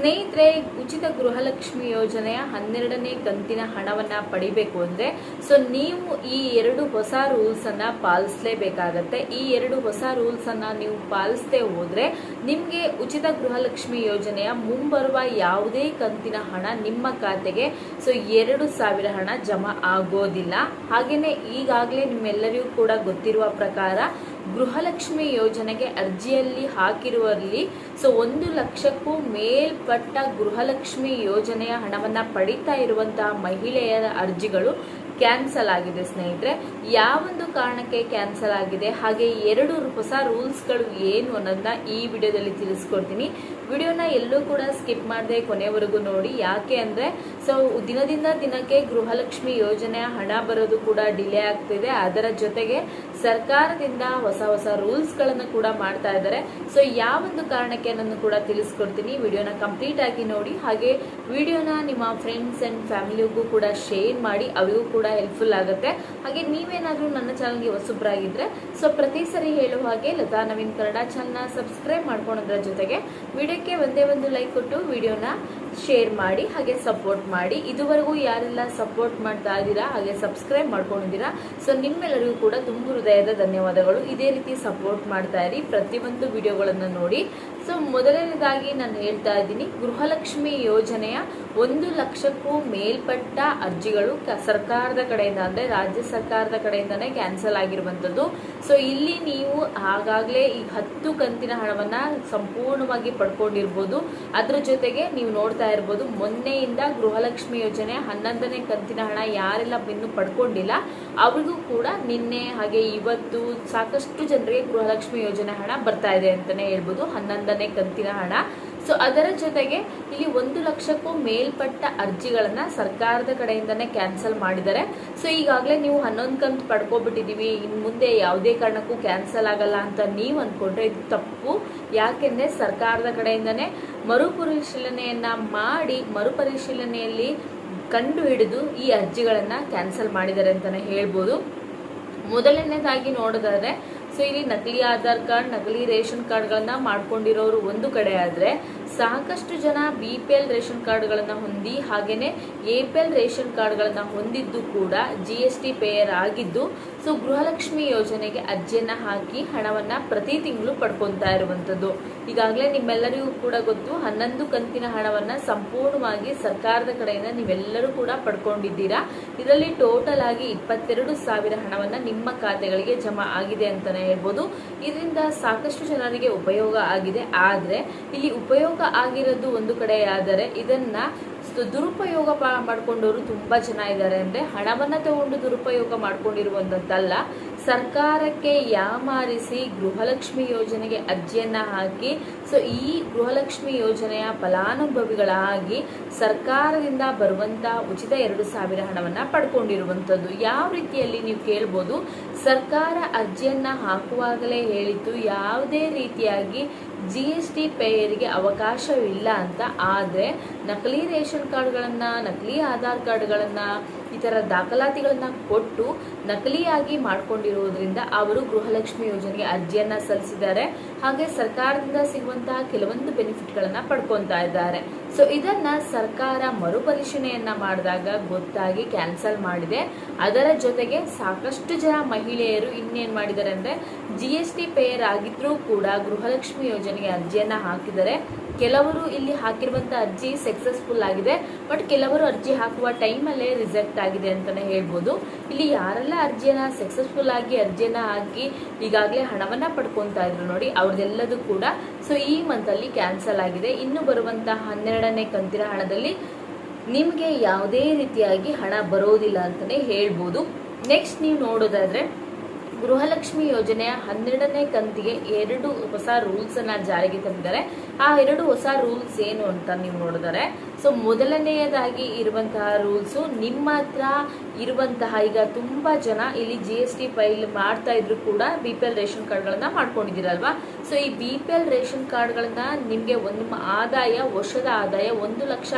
ಸ್ನೇಹಿತರೆ, ಉಚಿತ ಗೃಹಲಕ್ಷ್ಮಿ ಯೋಜನೆಯ ಹನ್ನೆರಡನೇ ಕಂತಿನ ಹಣವನ್ನ ಪಡಿಬೇಕು ಅಂದ್ರೆ ಸೊ ನೀವು ಈ ಎರಡು ಹೊಸ ರೂಲ್ಸ್ ಅನ್ನ ಪಾಲಿಸಲೇಬೇಕಾಗತ್ತೆ. ಈ ಎರಡು ಹೊಸ ರೂಲ್ಸ್ ಅನ್ನ ನೀವು ಪಾಲಿಸದೆ ಹೋದ್ರೆ, ನಿಮ್ಗೆ ಉಚಿತ ಗೃಹಲಕ್ಷ್ಮಿ ಯೋಜನೆಯ ಮುಂಬರುವ ಯಾವುದೇ ಕಂತಿನ ಹಣ ನಿಮ್ಮ ಖಾತೆಗೆ ಸೊ ಎರಡು ಸಾವಿರ ಹಣ ಜಮಾ ಆಗೋದಿಲ್ಲ. ಹಾಗೇನೆ ಈಗಾಗಲೇ ನಿಮ್ಮೆಲ್ಲರಿಗೂ ಕೂಡ ಗೊತ್ತಿರುವ ಪ್ರಕಾರ ಗೃಹಲಕ್ಷ್ಮಿ ಯೋಜನೆಗೆ ಅರ್ಜಿಯಲ್ಲಿ ಹಾಕಿರುವಲ್ಲಿ ಸೊ ಒಂದು ಲಕ್ಷಕ್ಕೂ ಮೇಲ್ಪಟ್ಟ ಗೃಹಲಕ್ಷ್ಮಿ ಯೋಜನೆಯ ಹಣವನ್ನ ಪಡಿತಾ ಇರುವಂತಹ ಮಹಿಳೆಯರ ಅರ್ಜಿಗಳು ಕ್ಯಾನ್ಸಲ್ ಆಗಿದೆ, ಸ್ನೇಹಿತರೆ. ಯಾವೊಂದು ಕಾರಣಕ್ಕೆ ಕ್ಯಾನ್ಸಲ್ ಆಗಿದೆ, ಹಾಗೆ ಎರಡು ಹೊಸ ರೂಲ್ಸ್ಗಳು ಏನು ಅನ್ನೋದನ್ನ ಈ ವಿಡಿಯೋದಲ್ಲಿ ತಿಳಿಸ್ಕೊಡ್ತೀನಿ. ವಿಡಿಯೋನ ಎಲ್ಲೂ ಕೂಡ ಸ್ಕಿಪ್ ಮಾಡದೆ ಕೊನೆವರೆಗೂ ನೋಡಿ. ಯಾಕೆ ಅಂದರೆ, ಸೊ, ದಿನದಿಂದ ದಿನಕ್ಕೆ ಗೃಹಲಕ್ಷ್ಮಿ ಯೋಜನೆಯ ಹಣ ಬರೋದು ಕೂಡ ಡಿಲೇ ಆಗ್ತಿದೆ. ಅದರ ಜೊತೆಗೆ ಸರ್ಕಾರದಿಂದ ಹೊಸ ಹೊಸ ರೂಲ್ಸ್ಗಳನ್ನು ಕೂಡ ಮಾಡ್ತಾ ಇದ್ದಾರೆ. ಸೊ, ಯಾವೊಂದು ಕಾರಣಕ್ಕೆ ನಾನು ಕೂಡ ತಿಳಿಸ್ಕೊಡ್ತೀನಿ. ವಿಡಿಯೋನ ಕಂಪ್ಲೀಟ್ ಆಗಿ ನೋಡಿ. ಹಾಗೆ ವಿಡಿಯೋನ ನಿಮ್ಮ ಫ್ರೆಂಡ್ಸ್ ಆ್ಯಂಡ್ ಫ್ಯಾಮಿಲಿಗೂ ಕೂಡ ಶೇರ್ ಮಾಡಿ. ಅವರಿಗೂ ಕೂಡ ಹೆಲ್ಪ್ಫುಲ್ ಆಗುತ್ತೆ. ಹಾಗೆ ನೀವೇನಾದರೂ ನನ್ನ ಚಾನಲ್ಗೆ ಹೊಸಬ್ರಾಗಿದ್ರೆ ಸೊ ಪ್ರತಿ ಸರಿ ಹೇಳುವ ಹಾಗೆ ಲತಾ ನವೀನ್ ಕನ್ನಡ ಚಾನಲ್ನ ಸಬ್ಸ್ಕ್ರೈಬ್ ಮಾಡ್ಕೊಳೋದ್ರ ಜೊತೆಗೆ ವಿಡಿಯೋಕ್ಕೆ ಒಂದೇ ಒಂದು ಲೈಕ್ ಕೊಟ್ಟು ವಿಡಿಯೋನ ಶೇರ್ ಮಾಡಿ, ಹಾಗೆ ಸಪೋರ್ಟ್ ಮಾಡಿ. ಇದುವರೆಗೂ ಯಾರೆಲ್ಲ ಸಪೋರ್ಟ್ ಮಾಡ್ತಾ ಇದ್ದೀರಾ, ಹಾಗೆ ಸಬ್ಸ್ಕ್ರೈಬ್ ಮಾಡ್ಕೊಂಡಿದ್ದೀರಾ ಸೊ ನಿಮ್ಮೆಲ್ಲರಿಗೂ ಕೂಡ ತುಂಬ ಹೃದಯದ ಧನ್ಯವಾದಗಳು. ಇದೇ ರೀತಿ ಸಪೋರ್ಟ್ ಮಾಡ್ತಾ ಇರಿ. ಪ್ರತಿಯೊಂದು ವಿಡಿಯೋಗಳನ್ನು ನೋಡಿ ಸೊ ಮೊದಲನೇದಾಗಿ ನಾನು ಹೇಳ್ತಾ ಇದ್ದೀನಿ, ಗೃಹಲಕ್ಷ್ಮಿ ಯೋಜನೆಯ ಒಂದು ಲಕ್ಷಕ್ಕೂ ಮೇಲ್ಪಟ್ಟ ಅರ್ಜಿಗಳು ಸರ್ಕಾರದ ಕಡೆಯಿಂದ ಅಂದರೆ ರಾಜ್ಯ ಸರ್ಕಾರದ ಕಡೆಯಿಂದನೇ ಕ್ಯಾನ್ಸಲ್ ಆಗಿರುವಂಥದ್ದು. ಸೊ ಇಲ್ಲಿ ನೀವು ಆಗಾಗಲೇ ಈ ಹತ್ತು ಕಂತಿನ ಹಣವನ್ನ ಸಂಪೂರ್ಣವಾಗಿ ಪಡ್ಕೊಂಡಿರ್ಬೋದು. ಅದರ ಜೊತೆಗೆ ನೀವು ನೋಡ್ತಾ ಇರ್ಬೋದು, ಮೊನ್ನೆಯಿಂದ ಗೃಹಲಕ್ಷ್ಮಿ ಯೋಜನೆ ಹನ್ನೊಂದನೇ ಕಂತಿನ ಹಣ ಯಾರೆಲ್ಲ ಇನ್ನೂ ಪಡ್ಕೊಂಡಿಲ್ಲ, ಅವ್ರಿಗೂ ಕೂಡ ನಿನ್ನೆ ಹಾಗೆ ಇವತ್ತು ಸಾಕಷ್ಟು ಜನರಿಗೆ ಗೃಹಲಕ್ಷ್ಮಿ ಯೋಜನೆ ಹಣ ಬರ್ತಾ ಇದೆ ಅಂತಲೇ ಹೇಳ್ಬೋದು. ಹನ್ನೊಂದನೇ ಕಂತಿನ ಹಣ. ಸೊ ಅದರ ಜೊತೆಗೆ ಇಲ್ಲಿ ಒಂದು ಲಕ್ಷಕ್ಕೂ ಮೇಲ್ಪಟ್ಟ ಅರ್ಜಿಗಳನ್ನ ಸರ್ಕಾರದ ಕಡೆಯಿಂದನೇ ಕ್ಯಾನ್ಸಲ್ ಮಾಡಿದ್ದಾರೆ. ಸೊ ಈಗಾಗಲೇ ನೀವು ಹನ್ನೊಂದು ಕಂತು ಪಡ್ಕೊಬಿಟ್ಟಿದ್ದೀವಿ. ಇನ್ನು ಮುಂದೆ ಯಾವುದೇ ಕಾರಣಕ್ಕೂ ಕ್ಯಾನ್ಸಲ್ ಆಗಲ್ಲ ಅಂತ ನೀವು ಅಂದ್ಕೊಂಡ್ರೆ ಇದು ತಪ್ಪು. ಯಾಕೆಂದ್ರೆ ಸರ್ಕಾರದ ಕಡೆಯಿಂದನೇ ಮರುಪರಿಶೀಲನೆಯನ್ನ ಮಾಡಿ ಮರುಪರಿಶೀಲನೆಯಲ್ಲಿ ಕಂಡು ಹಿಡಿದು ಈ ಅರ್ಜಿಗಳನ್ನ ಕ್ಯಾನ್ಸಲ್ ಮಾಡಿದ್ದಾರೆ ಅಂತಾನೆ ಹೇಳ್ಬೋದು. ಮೊದಲನೇದಾಗಿ ನೋಡೋದಾದ್ರೆ ಸೊ ಇಲ್ಲಿ ನಕಲಿ ಆಧಾರ್ ಕಾರ್ಡ್, ನಕಲಿ ರೇಷನ್ ಕಾರ್ಡ್ಗಳನ್ನ ಮಾಡ್ಕೊಂಡಿರೋರು ಒಂದು ಕಡೆ ಆದ್ರೆ ಸಾಕಷ್ಟು ಜನ ಬಿ ಪಿ ಎಲ್ ರೇಷನ್ ಕಾರ್ಡ್ಗಳನ್ನು ಹೊಂದಿ ಹಾಗೇನೆ ಎ ಪಿ ಎಲ್ ರೇಷನ್ ಕಾರ್ಡ್ಗಳನ್ನು ಹೊಂದಿದ್ದು ಕೂಡ ಜಿ ಎಸ್ ಟಿ ಪೇಯರ್ ಆಗಿದ್ದು ಸೊ ಗೃಹಲಕ್ಷ್ಮಿ ಯೋಜನೆಗೆ ಅರ್ಜಿಯನ್ನು ಹಾಕಿ ಹಣವನ್ನ ಪ್ರತಿ ತಿಂಗಳು ಪಡ್ಕೊತಾ ಇರುವಂಥದ್ದು. ಈಗಾಗಲೇ ನಿಮ್ಮೆಲ್ಲರಿಗೂ ಕೂಡ ಗೊತ್ತು, ಹನ್ನೊಂದು ಕಂತಿನ ಹಣವನ್ನು ಸಂಪೂರ್ಣವಾಗಿ ಸರ್ಕಾರದ ಕಡೆಯಿಂದ ನೀವೆಲ್ಲರೂ ಕೂಡ ಪಡ್ಕೊಂಡಿದ್ದೀರಾ? ಇದರಲ್ಲಿ ಟೋಟಲ್ ಆಗಿ ಇಪ್ಪತ್ತೆರಡು ಸಾವಿರ ಹಣವನ್ನ ನಿಮ್ಮ ಖಾತೆಗಳಿಗೆ ಜಮಾ ಆಗಿದೆ ಅಂತಲೇ ಹೇಳ್ಬೋದು. ಇದರಿಂದ ಸಾಕಷ್ಟು ಜನರಿಗೆ ಉಪಯೋಗ ಆಗಿದೆ. ಆದರೆ, ಇಲ್ಲಿ ಉಪಯೋಗ ಆಗಿರೋದು ಒಂದು ಕಡೆಯಾದರೆ ಆದರೆ ಇದನ್ನ ಸ- ದುರುಪಯೋಗ ಮಾಡ್ಕೊಂಡವರು ತುಂಬಾ ಜನ ಇದ್ದಾರೆ ಅಂದರೆ ಹಣವನ್ನು ತಗೊಂಡು ದುರುಪಯೋಗ ಮಾಡ್ಕೊಂಡಿರುವಂಥದ್ದಲ್ಲ ಸರ್ಕಾರಕ್ಕೆ ಯಾಮಾರಿಸಿ ಗೃಹಲಕ್ಷ್ಮಿ ಯೋಜನೆಗೆ ಅರ್ಜಿಯನ್ನು ಹಾಕಿ, ಸೊ ಈ ಗೃಹಲಕ್ಷ್ಮಿ ಯೋಜನೆಯ ಫಲಾನುಭವಿಗಳಾಗಿ ಸರ್ಕಾರದಿಂದ ಬರುವಂಥ ಉಚಿತ ಎರಡು ಸಾವಿರ ಹಣವನ್ನು ಪಡ್ಕೊಂಡಿರುವಂಥದ್ದು ಯಾವ ರೀತಿಯಲ್ಲಿ ನೀವು ಕೇಳ್ಬೋದು? ಸರ್ಕಾರ ಅರ್ಜಿಯನ್ನು ಹಾಕುವಾಗಲೇ ಹೇಳಿದ್ದು ಯಾವುದೇ ರೀತಿಯಾಗಿ ಜಿ ಎಸ್ ಟಿ ಪೇಯರಿಗೆ ಅವಕಾಶವಿಲ್ಲ ಅಂತ ಆದರೆ ನಕಲಿ ರೇಷನ್ ಕಾರ್ಡ್ಗಳನ್ನು, ನಕಲಿ ಆಧಾರ್ ಕಾರ್ಡ್ಗಳನ್ನು ಈ ಥರ ದಾಖಲಾತಿಗಳನ್ನು ಕೊಟ್ಟು ನಕಲಿಯಾಗಿ ಮಾಡ್ಕೊಂಡಿರೋದರಿಂದ ಅವರು ಗೃಹಲಕ್ಷ್ಮಿ ಯೋಜನೆಗೆ ಅರ್ಜಿಯನ್ನು ಸಲ್ಲಿಸಿದ್ದಾರೆ. ಹಾಗೆ ಸರ್ಕಾರದಿಂದ ಸಿಗುವಂತಹ ಕೆಲವೊಂದು ಬೆನಿಫಿಟ್ಗಳನ್ನು ಪಡ್ಕೊತಾ ಇದ್ದಾರೆ. ಸೊ ಇದನ್ನು ಸರ್ಕಾರ ಮರುಪರಿಶೀಲನೆಯನ್ನು ಮಾಡಿದಾಗ ಗೊತ್ತಾಗಿ ಕ್ಯಾನ್ಸಲ್ ಮಾಡಿದೆ. ಅದರ ಜೊತೆಗೆ ಸಾಕಷ್ಟು ಜನ ಮಹಿಳೆಯರು ಇನ್ನೇನು ಮಾಡಿದ್ದಾರೆ ಅಂದರೆ ಜಿ ಎಸ್ ಟಿ ಪೇಯರ್ ಆಗಿದ್ರೂ ಕೂಡ ಗೃಹಲಕ್ಷ್ಮಿ ಯೋಜನೆಗೆ ಅರ್ಜಿಯನ್ನು ಹಾಕಿದ್ದಾರೆ. ಕೆಲವರು ಇಲ್ಲಿ ಹಾಕಿರುವಂಥ ಅರ್ಜಿ ಸಕ್ಸಸ್ಫುಲ್ ಆಗಿದೆ. ಬಟ್ ಕೆಲವರು ಅರ್ಜಿ ಹಾಕುವ ಟೈಮಲ್ಲೇ ರಿಜೆಕ್ಟ್ ಆಗಿದೆ ಅಂತಲೇ ಹೇಳ್ಬೋದು. ಇಲ್ಲಿ ಯಾರೆಲ್ಲ ಅರ್ಜಿಯನ್ನು ಸಕ್ಸಸ್ಫುಲ್ ಆಗಿ ಅರ್ಜಿಯನ್ನ ಹಾಕಿ ಈಗಾಗಲೇ ಹಣವನ್ನ ಪಡ್ಕೊತಾ ಇದ್ರು ನೋಡಿ, ಅವ್ರದ್ದೆಲ್ಲದೂ ಕೂಡ ಸೊ ಈ ಮಂತಲ್ಲಿ ಕ್ಯಾನ್ಸಲ್ ಆಗಿದೆ. ಇನ್ನು ಬರುವಂಥ ಹನ್ನೆರಡನೇ ಕಂತಿನ ಹಣದಲ್ಲಿ ನಿಮಗೆ ಯಾವುದೇ ರೀತಿಯಾಗಿ ಹಣ ಬರೋದಿಲ್ಲ ಅಂತಲೇ ಹೇಳ್ಬೋದು. ನೆಕ್ಸ್ಟ್ ನೀವು ನೋಡೋದಾದ್ರೆ ಗೃಹಲಕ್ಷ್ಮಿ ಯೋಜನೆಯ ಹನ್ನೆರಡನೇ ಕಂತಿಗೆ ಎರಡು ಹೊಸ ರೂಲ್ಸ್ ಅನ್ನ ಜಾರಿಗೆ ತಂದಿದ್ದಾರೆ. ಆ ಎರಡು ಹೊಸ ರೂಲ್ಸ್ ಏನು ಅಂತ ನೀವು ನೋಡಿದರೆ, ಸೊ ಮೊದಲನೆಯದಾಗಿ ಇರುವಂತಹ ರೂಲ್ಸು, ನಿಮ್ಮ ಹತ್ರ ಇರುವಂತಹ ಈಗ ತುಂಬಾ ಜನ ಇಲ್ಲಿ ಜಿ ಎಸ್ ಟಿ ಫೈಲ್ ಮಾಡ್ತಾ ಇದ್ರು ಕೂಡ ಬಿ ಪಿ ಎಲ್ ರೇಷನ್ ಕಾರ್ಡ್ಗಳನ್ನ ಮಾಡ್ಕೊಂಡಿದ್ದೀರಲ್ವಾ? ಸೊ ಈ ಬಿ ಪಿ ಎಲ್ ರೇಷನ್ ಕಾರ್ಡ್ಗಳನ್ನ ನಿಮಗೆ ಒಂದು ಆದಾಯ, ವರ್ಷದ ಆದಾಯ ಒಂದು ಲಕ್ಷ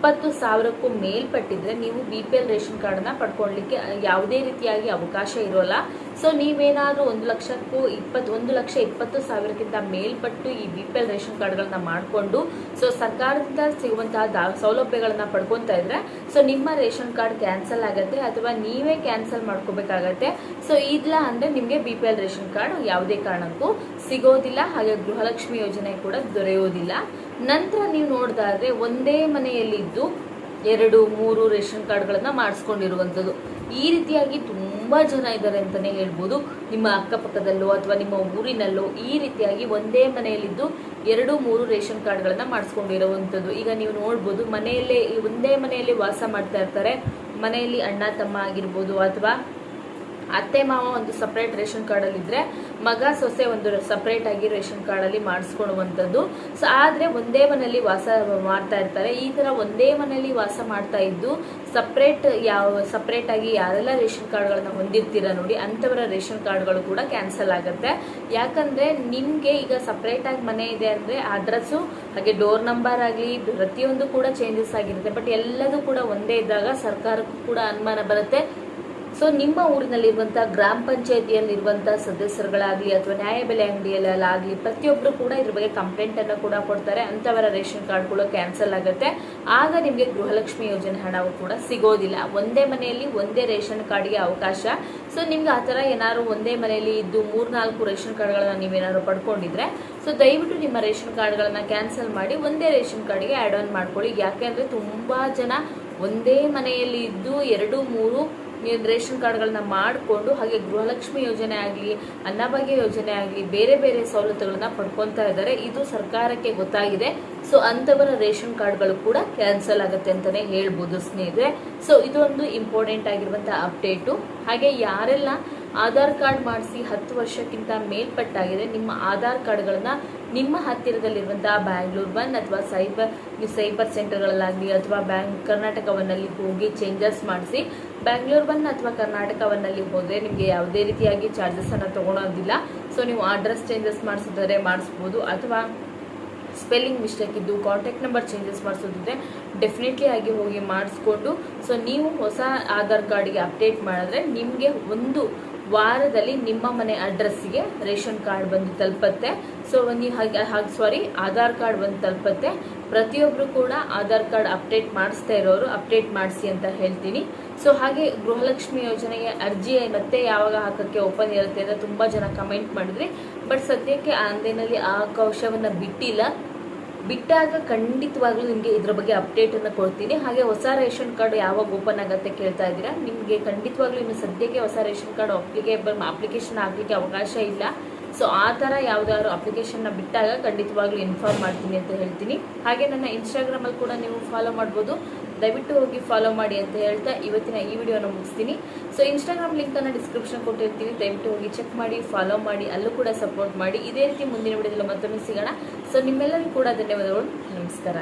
ಇಪ್ಪತ್ತು ಸಾವಿರಕ್ಕೂ ಮೇಲ್ಪಟ್ಟಿದ್ರೆ ನೀವು ಬಿ ಪಿ ಎಲ್ ರೇಷನ್ ಕಾರ್ಡನ್ನ ಪಡ್ಕೊಳ್ಳಿಕ್ಕೆ ಯಾವುದೇ ರೀತಿಯಾಗಿ ಅವಕಾಶ ಇರೋಲ್ಲ. ಸೊ ನೀವೇನಾದರೂ ಒಂದು ಲಕ್ಷಕ್ಕೂ ಇಪ್ಪತ್ತು ಒಂದು ಲಕ್ಷ ಇಪ್ಪತ್ತು ಸಾವಿರಕ್ಕಿಂತ ಮೇಲ್ಪಟ್ಟು ಈ ಬಿ ಪಿ ಎಲ್ ರೇಷನ್ ಕಾರ್ಡ್ಗಳನ್ನ ಮಾಡಿಕೊಂಡು ಸೊ ಸರ್ಕಾರದಿಂದ ಸಿಗುವಂತಹ ದಾ, ಸೌಲಭ್ಯಗಳನ್ನ ಪಡ್ಕೊತಾ ಇದ್ರೆ ಸೊ ನಿಮ್ಮ ರೇಷನ್ ಕಾರ್ಡ್ ಕ್ಯಾನ್ಸಲ್ ಆಗುತ್ತೆ ಅಥವಾ ನೀವೇ ಕ್ಯಾನ್ಸಲ್ ಮಾಡ್ಕೋಬೇಕಾಗತ್ತೆ. ಸೊ ಇಲ್ಲ ಅಂದರೆ ನಿಮಗೆ B P L ration card ಯಾವುದೇ ಕಾರಣಕ್ಕೂ ಸಿಗೋದಿಲ್ಲ, ಹಾಗೆ ಗೃಹಲಕ್ಷ್ಮಿ ಯೋಜನೆ ಕೂಡ ದೊರೆಯೋದಿಲ್ಲ. ನಂತರ ನೀವು ನೋಡಿದಾದ್ರೆ ಒಂದೇ ಮನೆಯಲ್ಲಿದ್ದು ಎರಡು, ಮೂರು ರೇಷನ್ ಕಾರ್ಡ್ಗಳನ್ನು ಮಾಡಿಸ್ಕೊಂಡಿರುವಂಥದ್ದು. ಈ ರೀತಿಯಾಗಿ ತುಂಬ ಜನ ಇದ್ದಾರೆ ಅಂತಲೇ ಹೇಳ್ಬೋದು. ನಿಮ್ಮ ಅಕ್ಕಪಕ್ಕದಲ್ಲೋ ಅಥವಾ ನಿಮ್ಮ ಊರಿನಲ್ಲೋ ಈ ರೀತಿಯಾಗಿ ಒಂದೇ ಮನೆಯಲ್ಲಿದ್ದು ಎರಡು, ಮೂರು ರೇಷನ್ ಕಾರ್ಡ್ಗಳನ್ನು ಮಾಡಿಸ್ಕೊಂಡಿರುವಂಥದ್ದು. ಈಗ ನೀವು ನೋಡ್ಬೋದು, ಮನೆಯಲ್ಲೇ ಒಂದೇ ಮನೆಯಲ್ಲಿ ವಾಸ ಮಾಡ್ತಾ ಇರ್ತಾರೆ. ಮನೆಯಲ್ಲಿ ಅಣ್ಣ, ತಮ್ಮ ಆಗಿರ್ಬೋದು ಅಥವಾ ಅತ್ತೆ ಮಾವ ಒಂದು ಸಪ್ರೇಟ್ ರೇಷನ್ ಕಾರ್ಡಲ್ಲಿ ಇದ್ರೆ, ಮಗ ಸೊಸೆ ಒಂದು ಸಪ್ರೇಟ್ ಆಗಿ ರೇಷನ್ ಕಾರ್ಡಲ್ಲಿ ಮಾಡಿಸ್ಕೊಳ್ಳುವಂಥದ್ದು. ಸೊ ಆದರೆ ಒಂದೇ ಮನೆಯಲ್ಲಿ ವಾಸ ಮಾಡ್ತಾ ಇರ್ತಾರೆ. ಈ ಥರ ಒಂದೇ ಮನೆಯಲ್ಲಿ ವಾಸ ಮಾಡ್ತಾ ಇದ್ದು ಸಪ್ರೇಟ್ ಯಾವ ಸಪ್ರೇಟ್ ಆಗಿ ಯಾರೆಲ್ಲ ರೇಷನ್ ಕಾರ್ಡ್ಗಳನ್ನ ಹೊಂದಿರ್ತೀರ ನೋಡಿ, ಅಂಥವರ ರೇಷನ್ ಕಾರ್ಡ್ಗಳು ಕೂಡ ಕ್ಯಾನ್ಸಲ್ ಆಗುತ್ತೆ. ಯಾಕಂದರೆ ನಿಮಗೆ ಈಗ ಸಪ್ರೇಟ್ ಆಗಿ ಮನೆ ಇದೆ ಅಂದರೆ ಅಡ್ರೆಸ್ಸು, ಹಾಗೆ ಡೋರ್ ನಂಬರ್ ಆಗಲಿ, ಪ್ರತಿಯೊಂದು ಕೂಡ ಚೇಂಜಸ್ ಆಗಿರುತ್ತೆ. ಬಟ್ ಎಲ್ಲದೂ ಕೂಡ ಒಂದೇ ಇದ್ದಾಗ ಸರ್ಕಾರಕ್ಕೂ ಕೂಡ ಅನುಮಾನ ಬರುತ್ತೆ. ಸೊ ನಿಮ್ಮ ಊರಿನಲ್ಲಿರುವಂಥ ಗ್ರಾಮ ಪಂಚಾಯತಿಯಲ್ಲಿರುವಂಥ ಸದಸ್ಯರುಗಳಾಗಲಿ ಅಥವಾ ನ್ಯಾಯಬೆಲೆ ಅಂಗಡಿಯಲ್ಲಾಗಲಿ ಪ್ರತಿಯೊಬ್ಬರು ಕೂಡ ಇದ್ರ ಬಗ್ಗೆ ಕಂಪ್ಲೇಂಟನ್ನು ಕೂಡ ಕೊಡ್ತಾರೆ. ಅಂಥವರ ರೇಷನ್ ಕಾರ್ಡ್ ಕೂಡ ಕ್ಯಾನ್ಸಲ್ ಆಗುತ್ತೆ. ಆಗ ನಿಮಗೆ ಗೃಹಲಕ್ಷ್ಮಿ ಯೋಜನೆ ಹಣವು ಕೂಡ ಸಿಗೋದಿಲ್ಲ. ಒಂದೇ ಮನೆಯಲ್ಲಿ ಒಂದೇ ರೇಷನ್ ಕಾರ್ಡ್ಗೆ ಅವಕಾಶ. ಸೊ ನಿಮ್ಗೆ ಆ ಥರ ಏನಾದ್ರು ಒಂದೇ ಮನೆಯಲ್ಲಿ ಇದ್ದು ಮೂರ್ನಾಲ್ಕು ರೇಷನ್ ಕಾರ್ಡ್ಗಳನ್ನ ನೀವೇನಾದ್ರು ಪಡ್ಕೊಂಡಿದ್ರೆ, ಸೊ ದಯವಿಟ್ಟು ನಿಮ್ಮ ರೇಷನ್ ಕಾರ್ಡ್ಗಳನ್ನು ಕ್ಯಾನ್ಸಲ್ ಮಾಡಿ ಒಂದೇ ರೇಷನ್ ಕಾರ್ಡ್ಗೆ ಆ್ಯಡ್ ಆನ್ ಮಾಡ್ಕೊಳ್ಳಿ ಯಾಕೆಂದರೆ ತುಂಬ ಜನ ಒಂದೇ ಮನೆಯಲ್ಲಿ ಇದ್ದು ಎರಡು, ಮೂರು ರೇಷನ್ ಕಾರ್ಡ್ಗಳನ್ನ ಮಾಡಿಕೊಂಡು ಹಾಗೆ ಗೃಹಲಕ್ಷ್ಮಿ ಯೋಜನೆ ಆಗಲಿ, ಅನ್ನಭಾಗ್ಯ ಯೋಜನೆ ಆಗಲಿ, ಬೇರೆ ಬೇರೆ ಸವಲತ್ತುಗಳನ್ನ ಪಡ್ಕೊತಾ ಇದ್ದಾರೆ. ಇದು ಸರ್ಕಾರಕ್ಕೆ ಗೊತ್ತಾಗಿದೆ. ಸೊ ಅಂಥವರ ರೇಷನ್ ಕಾರ್ಡ್ಗಳು ಕೂಡ ಕ್ಯಾನ್ಸಲ್ ಆಗುತ್ತೆ ಅಂತಲೇ ಹೇಳ್ಬೋದು ಸ್ನೇಹಿತರೆ. ಸೊ, ಇದೊಂದು ಇಂಪಾರ್ಟೆಂಟ್ ಆಗಿರುವಂಥ ಅಪ್ಡೇಟು. ಹಾಗೆ ಯಾರೆಲ್ಲ ಆಧಾರ್ ಕಾರ್ಡ್ ಮಾಡಿಸಿ ಹತ್ತು ವರ್ಷಕ್ಕಿಂತ ಮೇಲ್ಪಟ್ಟಾಗಿದೆ. ನಿಮ್ಮ ಆಧಾರ್ ಕಾರ್ಡ್ಗಳನ್ನು ನಿಮ್ಮ ಹತ್ತಿರದಲ್ಲಿರುವಂತಹ ಬ್ಯಾಂಗ್ಳೂರ್ ಬನ್ ಅಥವಾ ಸೈಬರ್ ಸೈಬರ್ ಸೆಂಟರ್ಗಳಲ್ಲಾಗಲಿ ಅಥವಾ ಬ್ಯಾಂಕ್ ಕರ್ನಾಟಕವನ್ನಲ್ಲಿ ಹೋಗಿ ಚೇಂಜಸ್ ಮಾಡಿಸಿ ಬ್ಯಾಂಗ್ಳೂರ್ ಒನ್ ಅಥವಾ ಕರ್ನಾಟಕವನ್ನಲ್ಲಿ ಹೋದರೆ ನಿಮಗೆ ಯಾವುದೇ ರೀತಿಯಾಗಿ ಚಾರ್ಜಸನ್ನು ತೊಗೊಳೋದಿಲ್ಲ. ಸೊ ನೀವು ಅಡ್ರೆಸ್ ಚೇಂಜಸ್ ಮಾಡಿಸಿದ್ರೆ ಮಾಡಿಸ್ಬೋದು. ಅಥವಾ ಸ್ಪೆಲ್ಲಿಂಗ್ ಮಿಸ್ಟೇಕ್ ಇದ್ದು ಕಾಂಟ್ಯಾಕ್ಟ್ ನಂಬರ್ ಚೇಂಜಸ್ ಮಾಡಿಸೋದಿದ್ರೆ ಡೆಫಿನೆಟ್ಲಿ ಆಗಿ ಹೋಗಿ ಮಾಡಿಸ್ಕೊಂಡು ಸೊ ನೀವು ಹೊಸ ಆಧಾರ್ ಕಾರ್ಡ್ಗೆ ಅಪ್ಡೇಟ್ ಮಾಡಿದ್ರೆ ನಿಮಗೆ ಒಂದು ವಾರದಲ್ಲಿ ನಿಮ್ಮ ಮನೆ ಅಡ್ರೆಸ್ಸಿಗೆ ರೇಷನ್ ಕಾರ್ಡ್ ಬಂದು ತಲುಪತ್ತೆ. ಸೊ ನೀವು ಹಾಗೆ ಹಾಗೆ ಸಾರಿ ಆಧಾರ್ ಕಾರ್ಡ್ ಬಂದು ತಲುಪತ್ತೆ. ಪ್ರತಿಯೊಬ್ಬರು ಕೂಡ ಆಧಾರ್ ಕಾರ್ಡ್ ಅಪ್ಡೇಟ್ ಮಾಡಿಸ್ತಾ ಇರೋರು ಅಪ್ಡೇಟ್ ಮಾಡಿಸಿ ಅಂತ ಹೇಳ್ತೀನಿ. ಸೊ ಹಾಗೆ ಗೃಹಲಕ್ಷ್ಮಿ ಯೋಜನೆಗೆ ಅರ್ಜಿ ಮತ್ತೆ ಯಾವಾಗ ಹಾಕೋಕ್ಕೆ ಓಪನ್ ಇರುತ್ತೆ ಅಂತ ತುಂಬ ಜನ ಕಮೆಂಟ್ ಮಾಡಿದ್ರಿ. ಬಟ್ ಸದ್ಯಕ್ಕೆ ಆನ್ಲೈನಲ್ಲಿ ಆ ಅವಕಾಶವನ್ನು ಬಿಟ್ಟಿಲ್ಲ. ಬಿಟ್ಟಾಗ ಖಂಡಿತವಾಗ್ಲೂ ನಿಮಗೆ ಇದ್ರ ಬಗ್ಗೆ ಅಪ್ಡೇಟನ್ನು ಕೊಡ್ತೀನಿ. ಹಾಗೆ ಹೊಸ ರೇಷನ್ ಕಾರ್ಡ್ ಯಾವಾಗ ಓಪನ್ ಆಗುತ್ತೆ ಕೇಳ್ತಾ ಇದ್ದೀರಾ? ನಿಮಗೆ ಖಂಡಿತವಾಗ್ಲೂ ಇನ್ನು ಸದ್ಯಕ್ಕೆ ಹೊಸ ರೇಷನ್ ಕಾರ್ಡ್ ಅಪ್ಲಿಕೇಬಲ್ ಅಪ್ಲಿಕೇಶನ್ ಆಗಲಿಕ್ಕೆ ಅವಕಾಶ ಇಲ್ಲ. ಸೊ ಆ ಥರ ಯಾವುದಾದ್ರು ಅಪ್ಲಿಕೇಶನ್ನ ಬಿಟ್ಟಾಗ ಖಂಡಿತವಾಗ್ಲೂ ಇನ್ಫಾರ್ಮ್ ಮಾಡ್ತೀನಿ ಅಂತ ಹೇಳ್ತೀನಿ. ಹಾಗೆ ನನ್ನ ಇನ್ಸ್ಟಾಗ್ರಾಮಲ್ಲಿ ಕೂಡ ನೀವು ಫಾಲೋ ಮಾಡ್ಬೋದು. ದಯವಿಟ್ಟು ಹೋಗಿ ಫಾಲೋ ಮಾಡಿ ಅಂತ ಹೇಳ್ತಾ ಇವತ್ತಿನ ಈ ವಿಡಿಯೋನ ಮುಗಿಸ್ತೀನಿ. ಸೊ ಇನ್ಸ್ಟಾಗ್ರಾಮ್ ಲಿಂಕನ್ನು ಡಿಸ್ಕ್ರಿಪ್ಷನ್ ಕೊಟ್ಟಿರ್ತೀನಿ ದಯವಿಟ್ಟು ಹೋಗಿ ಚೆಕ್ ಮಾಡಿ ಫಾಲೋ ಮಾಡಿ, ಅಲ್ಲೂ ಕೂಡ ಸಪೋರ್ಟ್ ಮಾಡಿ. ಇದೇ ರೀತಿ ಮುಂದಿನ ವಿಡಿಯೋದಲ್ಲಿ ಮತ್ತೊಮ್ಮೆ ಸಿಗೋಣ. ಸೊ ನಿಮ್ಮೆಲ್ಲರಿಗೂ ಕೂಡ ಧನ್ಯವಾದಗಳು. ನಮಸ್ಕಾರ.